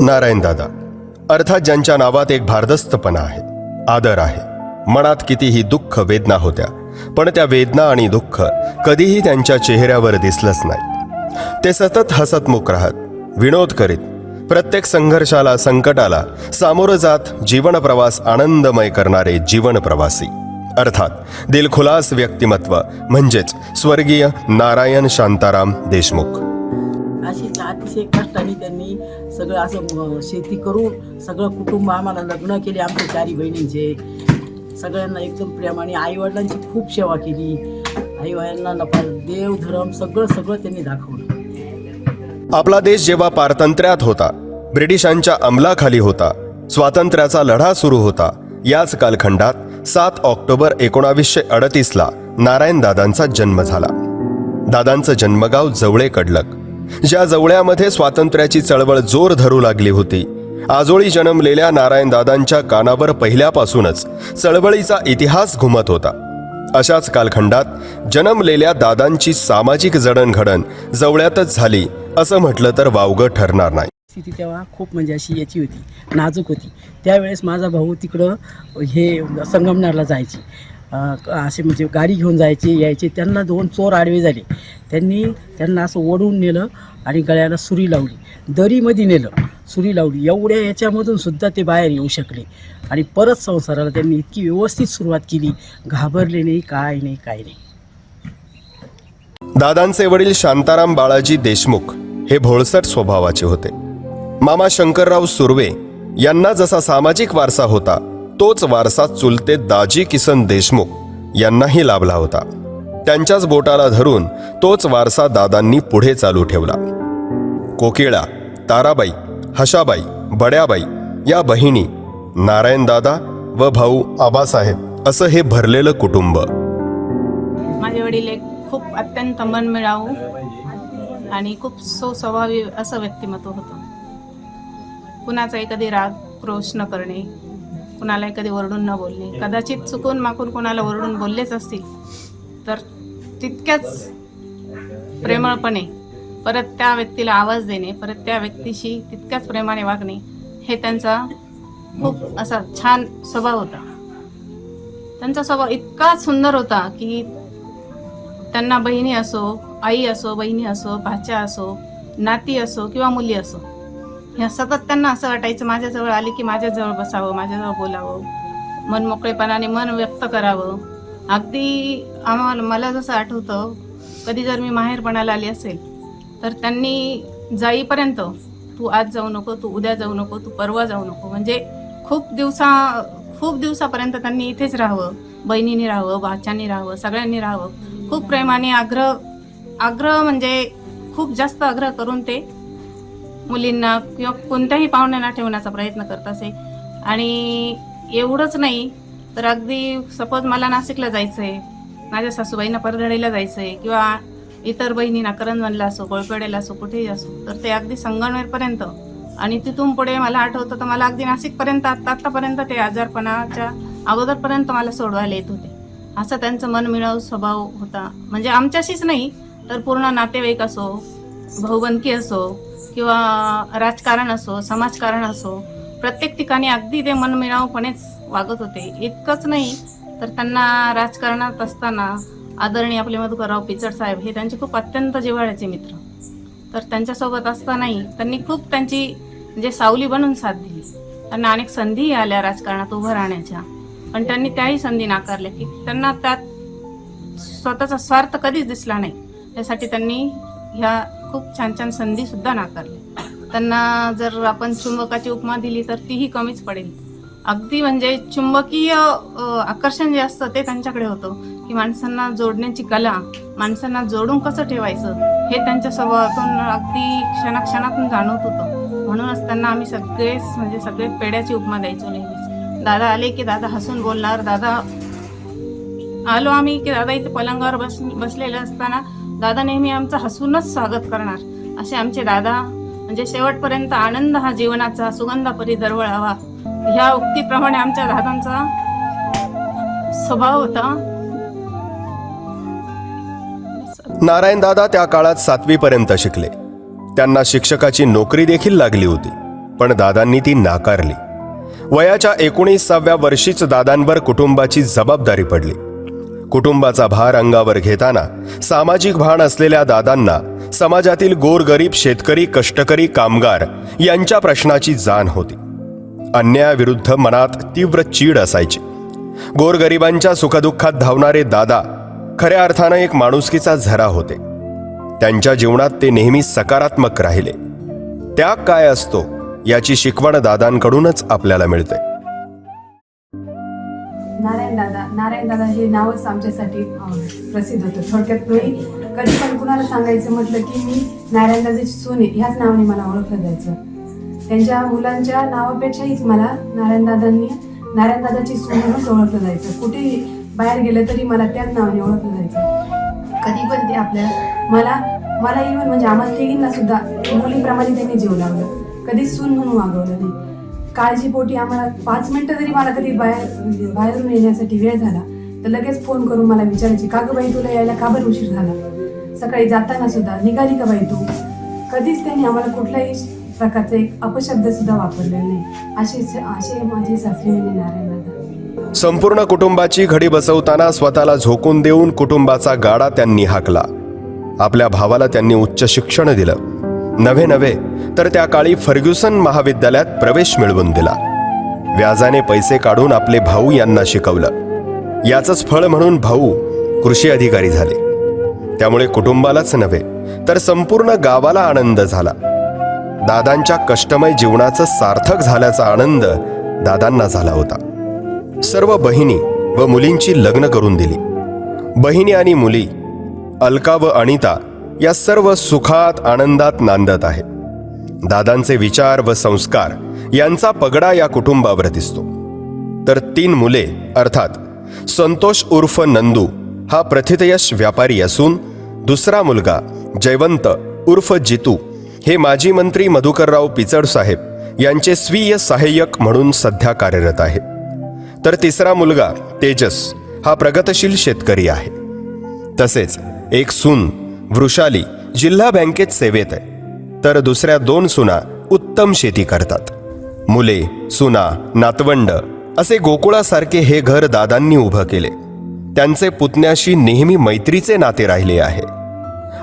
नारायण दादा अर्थात ज्यांच्या नावात एक भारदस्तपणा आहे आदर आहे. मनात कितीही दुःख वेदना होत्या पण त्या वेदना आणि दुःख कधीही त्यांच्या चेहऱ्यावर दिसलंच नाही. ते सतत हसतमुख राहत विनोद करीत प्रत्येक संघर्षाला संकटाला सामोरं जात जीवन प्रवास आनंदमय करणारे जीवन प्रवासी. अर्थात दिलखुलास व्यक्तिमत्व म्हणजेच स्वर्गीय नारायण शांताराम देशमुख. अशीच अतिशय कष्टाने त्यांनी सगळं असं शेती करून सगळं कुटुंब आम्हाला लग्न केले आमच्या चारी बहिणींचे. सगळ्यांना एकदम प्रेमाने आईवडिलांची खूप सेवा केली. आईवडिलांना नफा देव धर्म सगळं सगळं त्यांनी दाखवलं. आपला देश जेव्हा पारतंत्र्यात होता ब्रिटिशांच्या अंमलाखाली होता स्वातंत्र्याचा लढा सुरू होता याच कालखंडात सात ऑक्टोबर एकोणावीसशे अडतीसला नारायण दादांचा जन्म झाला. दादांचं जन्मगाव जवळे कडलक. ज्या जवळ्यामध्ये स्वातंत्र्याची चळवळ जोर धरू लागली होती. आजोळी जन्मलेल्या नारायण दादांच्या कानावर पहिल्यापासूनच चळवळीचा इतिहास घुमत होता. अशाच कालखंडात जन्मलेल्या दादांची सामाजिक जडणघडण जवळ्यातच झाली असं म्हटलं तर वावगं ठरणार नाही. स्थिती तेव्हा खूप म्हणजे अशी याची होती नाजूक होती. त्यावेळेस माझा भाऊ तिकडं हे संगमनेरला जायची. असे म्हणजे गाडी घेऊन जायचे यायचे. त्यांना दोन चोर आडवे झाले. त्यांनी त्यांना असं ओढून नेलं आणि गळ्याला सुरी लावली. दरीमध्ये नेलं सुरी लावली. एवढ्या याच्यामधून सुद्धा ते बाहेर येऊ शकले. आणि परत संसाराला त्यांनी इतकी व्यवस्थित सुरुवात केली. घाबरले नाही काय नाही काय नाही. दादांचे वडील शांताराम बाळाजी देशमुख हे भोळसट स्वभावाचे होते. मामा शंकरराव सुर्वे यांना जसा सामाजिक वारसा होता तोच वारसा चुलते दाजी किसन देशमुख यांनाही लाभला होता. त्यांच्याच बोटाला धरून तोच वारसा दादांनी पुढे चालू ठेवला. कोकिळा ताराबाई हशाबाई बड्याबाई या बहिणी नारायण दादा व भाऊ आबासाहेब असं हे भरलेलं कुटुंब. माझे वडील एक खूप अत्यंत मनमिळावू आणि खूप सुस्वभावी असं व्यक्तिमत्व होतं. कुणाचाही कधी राग क्रोश न करणे कुणालाही कधी ओरडून न बोलणे. कदाचित चुकून माकून कुणाला ओरडून बोललेच असतील. तर तितक्याच प्रेमळपणे परत त्या व्यक्तीला आवाज देणे परत त्या व्यक्तीशी तितक्याच प्रेमाने वागणे हे त्यांचा खूप असा छान स्वभाव होता. त्यांचा स्वभाव इतका सुंदर होता की त्यांना बहिणी असो आई असो बहिणी असो भाच्या असो नाती असो किंवा मुली असो ह्या सतत त्यांना असं वाटायचं माझ्याजवळ आले की माझ्याजवळ बसावं माझ्याजवळ बोलावं. मन मोकळेपणाने मन व्यक्त करावं. अगदी आम्हाला मला जसं आठवतं कधी जर मी माहेरपणाला आली असेल तर त्यांनी जाईपर्यंत तू आज जाऊ नको तू उद्या जाऊ नको तू परवा जाऊ नको. म्हणजे खूप दिवसा खूप दिवसापर्यंत त्यांनी इथेच राहावं. बहिणीने राहावं भाच्यानी राहावं सगळ्यांनी राहावं. खूप प्रेमाने आग्रह आग्रह म्हणजे खूप जास्त आग्रह करून ते मुलींना किंवा कोणत्याही पाहुण्यांना ठेवण्याचा प्रयत्न करत असे. आणि एवढंच नाही तर अगदी सपोज मला नाशिकला जायचं आहे माझ्या सासूबाईंना परधडीला जायचं आहे किंवा इतर बहिणींना करंजवनला असो गोळपेडेला असो कुठेही असो तर ते अगदी संगमनेरपर्यंत आणि तिथून पुढे मला आठवतं तर मला अगदी नाशिकपर्यंत आत्ता आत्तापर्यंत ते आजारपणाच्या अगोदरपर्यंत मला सोडवायला येत होते. असा त्यांचं मनमिळाव स्वभाव होता. म्हणजे आमच्याशीच नाही तर पूर्ण नातेवाईक असो भाऊबंदकी असो किंवा राजकारण असो समाजकारण असो प्रत्येक ठिकाणी अगदी ते मनमिळावपणेच वागत होते. इतकंच नाही तर त्यांना राजकारणात असताना आदरणीय आपले मधुकरराव पिचड साहेब हे त्यांचे खूप अत्यंत जिव्हाळ्याचे मित्र. तर त्यांच्यासोबत असतानाही त्यांनी खूप त्यांची म्हणजे सावली बनून साथ दिली. त्यांना अनेक संधीही आल्या राजकारणात उभं राहण्याच्या. पण त्यांनी त्याही संधी नाकारल्या की त्यांना त्यात स्वतःचा स्वार्थ कधीच दिसला नाही. त्यासाठी त्यांनी ह्या खूप छान छान संधी सुद्धा नाकारल्या त्यांना जर आपण चुंबकाची उपमा दिली तर तीही कमीच पडेल. अगदी म्हणजे चुंबकीय आकर्षण जे असतं ते त्यांच्याकडे होतं. की माणसांना जोडण्याची कला माणसांना जोडून कसं ठेवायचं हे त्यांच्या स्वभावातून अगदी क्षणाक्षणातून जाणवत होतं. म्हणूनच त्यांना आम्ही सगळेच म्हणजे सगळे पेड्याची उपमा द्यायचो नेहमीच. दादा आले की दादा हसून बोलणार दादा आलो आम्ही की दादा इथे पलंगावर बस बसलेले असताना दादा नेहमी आमचं हसूनच स्वागत करणार. असे आमचे दादा म्हणजे शेवटपर्यंत आनंद हा जीवनाचा सुगंधापरी दरवळावा. ह्या उक्तीप्रमाणे आमच्या दादांचा स्वभाव होता. नारायण दादा त्या काळात सातवीपर्यंत शिकले. त्यांना शिक्षकाची नोकरी देखील लागली होती पण दादांनी ती नाकारली. वयाच्या एकोणीसाव्या वर्षीच दादांवर कुटुंबाची जबाबदारी पडली. कुटुंबाचा भार अंगावर घेताना सामाजिक भान असलेल्या दादांना समाजातील गोरगरीब शेतकरी कष्टकरी कामगार यांच्या प्रश्नाची जाण होती. अन्यायाविरुद्ध मनात तीव्र चीड असायची. गोरगरिबांच्या सुखदुःखात धावणारे दादा खऱ्या अर्थानं एक माणुसकीचा झरा होते. त्यांच्या जीवनात ते नेहमी सकारात्मक राहिले. त्याग काय असतो याची शिकवण दादांकडूनच आपल्याला मिळते. नारायण दादा नारायण दादा हे नावच आमच्यासाठी प्रसिद्ध होतं. थोडक्यात मी कधी पण कुणाला सांगायचं म्हटलं की मी नारायण दादाची सून ह्याच नावाने मला ओळखलं जायचं. त्यांच्या मुलांच्या नावापेक्षाही मला नारायण दादांनी नारायण दादाची सून म्हणूनच ओळखलं जायचं. कुठेही बाहेर गेलं तरी मला त्याच नावाने ओळखलं जायचं. कधी पण ते आपल्या मला मला इव्हन म्हणजे आम्हाला तिघींना सुद्धा मुलीप्रमाणे त्यांनी जीव लावलं. कधीच सून म्हणून वागवलं नाही. काळजीपोटी आम्हाला पाच मिनटं जरी मला कधी बाहेर बाहेरून येण्यासाठी वेळ झाला तर लगेच फोन करून मला विचारायची का गं बाई तुला यायला का बरं उशीर झाला? सकाळी जाताना सुद्धा निघाली का बाई तू? कधीच त्यांनी आम्हाला कुठलाही प्रकारचा एक अपशब्द सुद्धा वापरलेला नाही. असे असे माझे सासरे नारायण दादा संपूर्ण कुटुंबाची घडी बसवताना स्वतःला झोकून देऊन कुटुंबाचा गाडा त्यांनी हाकला. आपल्या भावाला त्यांनी उच्च शिक्षण दिलं. नव्हे नव्हे तर त्या काळी फर्ग्युसन महाविद्यालयात प्रवेश मिळवून दिला. व्याजाने पैसे काढून आपले भाऊ यांना शिकवलं. याचंच फळ म्हणून भाऊ कृषी अधिकारी झाले. त्यामुळे कुटुंबालाच नव्हे तर संपूर्ण गावाला आनंद झाला. दादांच्या कष्टमय जीवनाचं सार्थक झाल्याचा आनंद दादांना झाला होता. सर्व बहिणी व मुलींची लग्न करून दिली. बहिणी आणि मुली अलका व अनिता या सर्व सुखात आनंदात नांदत आहे. दादांचे विचार व संस्कार यांचा पगडा या कुटुंबावर दिसतो. तर तीन मुले अर्थात संतोष उर्फ नंदू हा प्रथितयश व्यापारी असून दुसरा मुलगा जयवंत उर्फ जितू हे माजी मंत्री मधुकरराव पिचड साहेब यांचे स्वीय सहाय्यक म्हणून सध्या कार्यरत आहे. तर तिसरा मुलगा तेजस हा प्रगतशील शेतकरी आहे. तसेच एक सून वृषाली जिल्हा बँकेत सेवेत आहे. तर दुसऱ्या दोन सुना उत्तम शेती करतात. मुले सुना नातवंड असे गोकुळासारखे हे घर दादांनी उभं केले. त्यांचे पुतण्याशी नेहमी मैत्रीचे नाते राहिले आहे.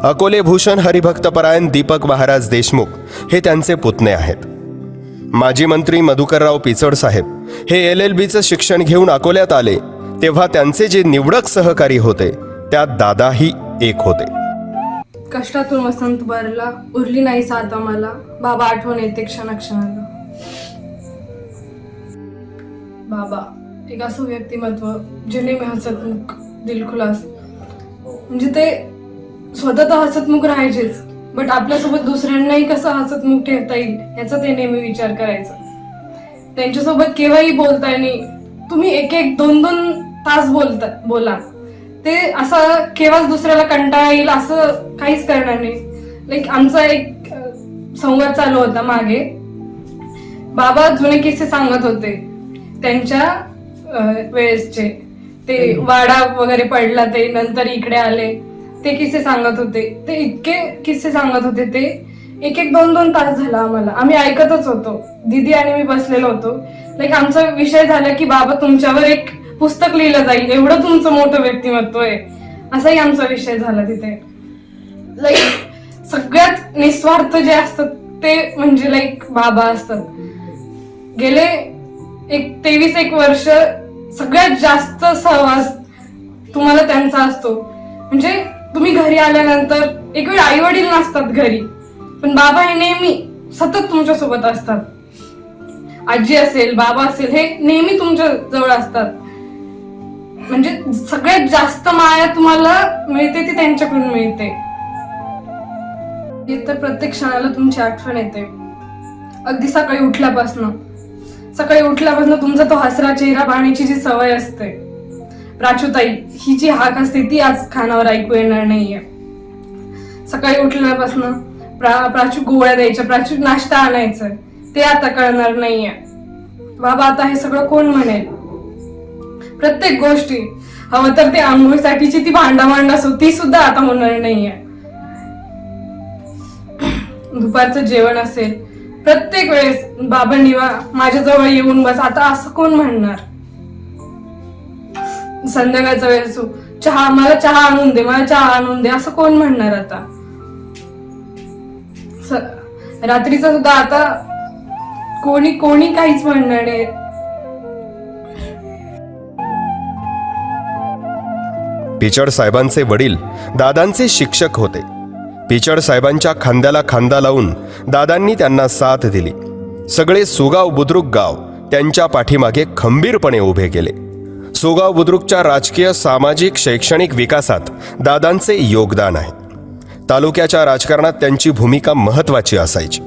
अकोले भूषण हरिभक्तपरायण दीपक महाराज देशमुख हे त्यांचे पुतणे आहेत. माजी मंत्री मधुकरराव पिचड साहेब हे एल एल बीचं शिक्षण घेऊन अकोल्यात आले तेव्हा त्यांचे जे निवडक सहकारी होते त्यात दादाही एक होते. कष्टातून वसंत भरला उरली नाही साथ आम्हाला. बाबा आठवण येते क्षणाक्षणाला बाबा एक असं व्यक्तिमत्व जे नेहमी हसतमुख दिलखुलास. म्हणजे ते स्वतः तर हसतमुख राहायचेच बट आपल्यासोबत दुसऱ्यांनाही कसं हसतमुख ठेवता येईल याचा ते नेहमी विचार करायचं. त्यांच्यासोबत केव्हाही बोलताय नाही तुम्ही एक एक दोन दोन तास बोलता बोला. ते असं केव्हाच दुसऱ्याला कंटाळा येईल असं काहीच करणार नाही. लाईक आमचा एक संवाद चालू होता मागे. बाबा जुने किस्से सांगत होते. त्यांच्या वेळेसचे. ते वाडा वगैरे पडला ते नंतर इकडे आले. ते किस्से सांगत होते. ते इतके किस्से सांगत होते ते एक एक दोन दोन तास झाला आम्हाला. आम्ही ऐकतच होतो. दीदी आणि मी बसलेलो होतो. लाईक आमचा विषय झाला की बाबा तुमच्यावर एक पुस्तक लिहिलं जाईल. एवढं तुमचं मोठं व्यक्तिमत्व आहे. असाही आमचा विषय झाला तिथे. लाईक सगळ्यात निस्वार्थ जे असतात ते म्हणजे लाईक बाबा असतात. गेले एक तेवीस एक वर्ष सगळ्यात जास्त सहवास तुम्हाला त्यांचा असतो. म्हणजे तुम्ही घरी आल्यानंतर एक वेळ आई वडील नसतात घरी पण बाबा हे नेहमी सतत तुमच्यासोबत असतात. आजी असेल बाबा असेल हे नेहमी तुमच्या जवळ असतात. म्हणजे सगळ्यात जास्त माया तुम्हाला मिळते ती त्यांच्याकडून मिळते. तर प्रत्येक क्षणाला तुमची आठवण येते. अगदी सकाळी उठल्यापासनं. सकाळी उठल्यापासून तुमचा तो हसरा चेहरा पाहण्याची जी सवय असते. प्राचुताई ही जी हाक असते ती आज खानावर ऐकू येणार नाहीये. सकाळी उठल्यापासून प्रा प्राचू गोळ्या द्यायच्या प्राचू नाश्ता आणायचं ते आता कळणार नाहीये. बाबा आता हे सगळं कोण म्हणेल? प्रत्येक गोष्टी. हवं तर ते आंघोळीसाठीची ती भांडाभांड असो ती सुद्धा आता होणार नाहीये. दुपारचं जेवण असेल प्रत्येक वेळेस बाबा निवा माझ्याजवळ येऊन बस आता असं कोण म्हणणार? संध्याकाळचा वेळेस चहा मला चहा आणून दे मला चहा आणून दे असं कोण म्हणणार आता? रात्रीचा सुद्धा आता कोणी कोणी काहीच म्हणणार नाही. पिचड साहेबांचे वडील दादांचे शिक्षक होते. पिचड साहेबांच्या खांद्याला खांदा लावून दादांनी त्यांना साथ दिली. सगळे सुगाव बुद्रुक गाव त्यांच्या पाठीमागे खंबीरपणे उभे केले सुगाव बुद्रुकच्या राजकीय सामाजिक शैक्षणिक विकासात दादांचे योगदान आहे. तालुक्याच्या राजकारणात त्यांची भूमिका महत्वाची असायची.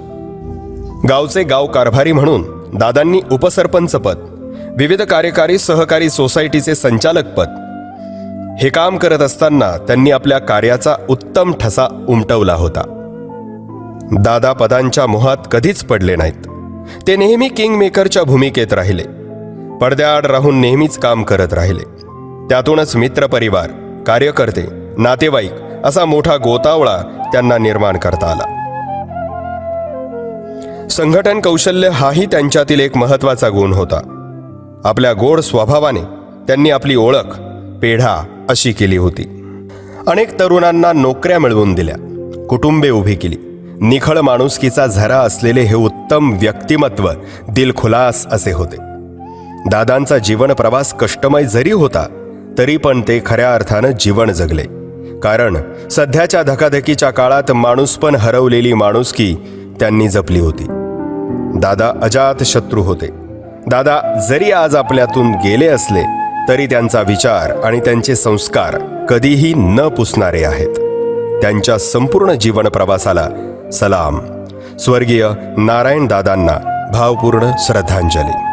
गावचे गाव कारभारी म्हणून दादांनी उपसरपंच पद विविध कार्यकारी सहकारी सोसायटीचे संचालक पद हे काम करत असताना त्यांनी आपल्या कार्याचा उत्तम ठसा उमटवला होता. दादा पदांच्या मोहात कधीच पडले नाहीत. ते नेहमी किंग मेकरच्या भूमिकेत राहिले. पडद्याआड राहून नेहमीच काम करत राहिले. त्यातूनच मित्रपरिवार कार्यकर्ते नातेवाईक असा मोठा गोतावळा त्यांना निर्माण करता आला. संघटन कौशल्य हाही त्यांच्यातील एक महत्त्वाचा गुण होता. आपल्या गोड स्वभावाने त्यांनी आपली ओळख पेढा अशी केली होती. अनेक तरुणांना नोकऱ्या मिळवून दिल्या. कुटुंबे उभी केली. निखळ माणुसकीचा झरा असलेले हे उत्तम व्यक्तिमत्व दिलखुलास असे होते. दादांचा जीवन प्रवास कष्टमय जरी होता तरी पण ते खऱ्या अर्थानं जीवन जगले. कारण सध्याच्या धकाधकीच्या काळात माणूस पण हरवलेली माणुसकी त्यांनी जपली होती. दादा अजात शत्रू होते. दादा जरी आज आपल्यातून गेले असले तरी त्यांचा विचार आणि त्यांचे संस्कार कधीही न पुसणारे आहेत. त्यांच्या संपूर्ण जीवन प्रवासाला सलाम. स्वर्गीय नारायण दादांना भावपूर्ण श्रद्धांजली.